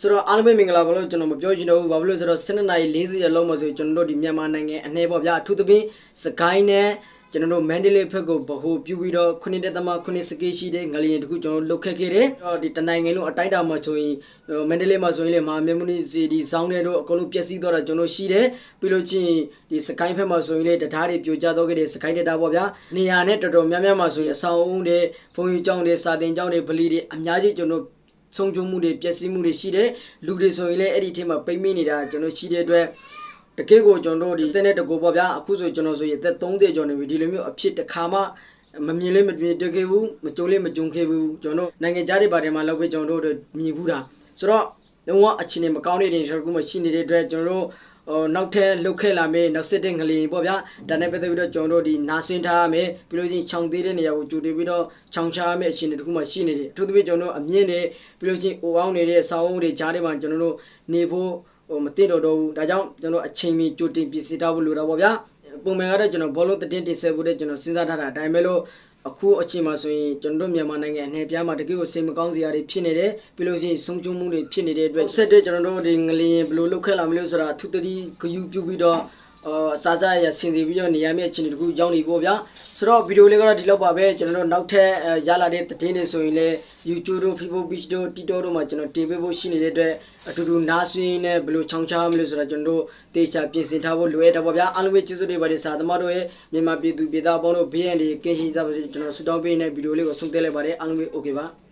ဆိုတော့အားလုံးပဲမင်္ဂလာပါလို့ကျွန်တော်မပြောချင်တော့ဘူးဘာဖြစ်လို့လဲဆိုတော့12နာရီ40ရက်လုံးမှာဆိုကျွန်တော်တို့ဒီမြန်မာနိုင်ငံအနှဲပေါ့ဗျာအထူးသဖြင့်စကိုင်းနဲ့ကျွန်တော်တို့မန္တလေးဘက်ကိုဗဟိုပြုပြီးတော့ခုနှစ်တက်သမခုနှစ်စကေးရှိတဲ့ငလျင်တခုကျွန်တော်တို့လုတ်ခတ်ခဲ့တယ်။အော်ဒီတနိုင်ငံလုံးအတိုင်းအတာမှာဆိုရင်ဟိုမန္တလေးမှာဆိုရင်လေမဟာမြတ်မုနိစီဒီဇောင်းတွေတို့အကုန်လုံးပျက်စီးသွားတာကျွန်တော်ရှိတယ်။ပြီးလို့ချင်းဒီစကိုင်းဘက်မှာဆိုရင်လေတံတားတွေပြိုကျသွားခဲ့တဲ့စကိုင်းတံတားပေါ့ဗျာ။နေရာနဲ့တော်တော်များများမှာဆိုရင်အဆောင်အုံးတွေဘုံကြီးကျောင်းတွေစာတင်ကျောင်းတွေဗလီတွေအများကြီးကျွန်တော် ဆုံးကျုံမှုတွေပျက်စီးမှုတွေရှိတယ်လူတွေဆိုရင်လည်းအဲ့ဒီအထက်မှာပိတ်မိနေတာကျွန်တော်ရှိတဲ့အတွက်တကယ်ကိုကျွန်တော်တို့ဒီတဲ့တဲ့တကူပေါ့ဗျာအခုဆိုကျွန်တော်ဆိုရင်အသက်30ကျော်နေပြီဒီလိုမျိုးအဖြစ်တစ်ခါမှမမြင်လေးမမြင်တကယ်ဘူးမကြုံလေးမကြုံခဲ့ဘူးကျွန်တော်တို့နိုင်ငံခြားတွေပါတယ်မှာလောက်ပဲကျွန်တော်တို့မြင်ဘူးတာဆိုတော့လုံးဝအခြေအနေမကောင်းတဲ့နေတစ်ခုမှရှိနေတဲ့အတွက်ကျွန်တော်တို့ ဟိုနောက်ထပ်လုတ်ခဲ့လာမယ်နောက်စစ်တဲ့ငလျင်ပေါ့ဗျာဒါနဲ့ပတ်သက်ပြီးတော့ကျွန်တော်တို့ဒီနာဆင်းထားရမယ်ပြီးလို့ချင်းခြောင်သေးတဲ့နေရာကိုကြိုတင်ပြီးတော့ခြောင်ချရမယ်အခြေအနေတစ်ခုမှရှိနေတယ်အထူးသဖြင့်ကျွန်တော်တို့အမြင့်တွေပြီးလို့ချင်းအိုအောင်နေတဲ့ဆောင်းအုံးတွေကြားထဲမှာကျွန်တော်တို့နေဖို့ဟိုမသိတော့တော့ဘူးဒါကြောင့်ကျွန်တော်အချိန်မီကြိုတင်ပြင်ဆင်ထားဖို့လိုတာပေါ့ဗျာပုံမှန်ကတော့ကျွန်တော်ဘောလုံးတည်င်းတင်ဆက်ဖို့တဲ့ကျွန်တော်စဉ်းစားထားတာအတိုင်းပဲလို့ အခုအချိန်မှာဆိုရင်ကျွန်တော်တို့မြန်မာနိုင်ငံအနေပြားမှာတကယ်ကိုစိတ်မကောင်းစရာတွေဖြစ်နေတယ်ပြီးလို့ရှိရင်ဆုံးချုံမှုတွေဖြစ်နေတဲ့အတွက်ဆက်တဲ့ကျွန်တော်တို့ဒီငလျင်ဘယ်လိုလုပ်ခဲ့လာမလို့ဆိုတာအထူးတတိဂယူပြုပြီးတော့ အာစားစားရဆင်စီပြီးတော့နေရာမယ့်အခြေအနေတခုရောက်နေပေါ့ဗျာဆိုတော့ဗီဒီယိုလေးကတော့ဒီလောက်ပါပဲကျွန်တော်တို့နောက်ထပ်ရလာတဲ့သတင်းတွေဆိုရင်လည်း YouTube တို့ Facebook Page တို့ TikTok တို့မှာကျွန်တော်တင်ပေးဖို့ရှိနေတဲ့အတွက်အတူတူနားဆွင်းနဲ့ဘယ်လိုချောင်းချားမလို့ဆိုတာကျွန်တော်တို့တေချာပြင်ဆင်ထားဖို့လိုရတာပေါ့ဗျာအားလုံးပဲကျေးဇူးတင်ပါတယ်စာသမားတို့ရဲ့မြန်မာပြည်သူပြည်သားအပေါင်းတို့ဘေးရန်တွေကင်းရှင်းကြပါစေကျွန်တော်ဆုတောင်းပေးနေတဲ့ဗီဒီယိုလေးကိုဆုံးသက်လိုက်ပါတယ်အားလုံးပဲ okay ပါ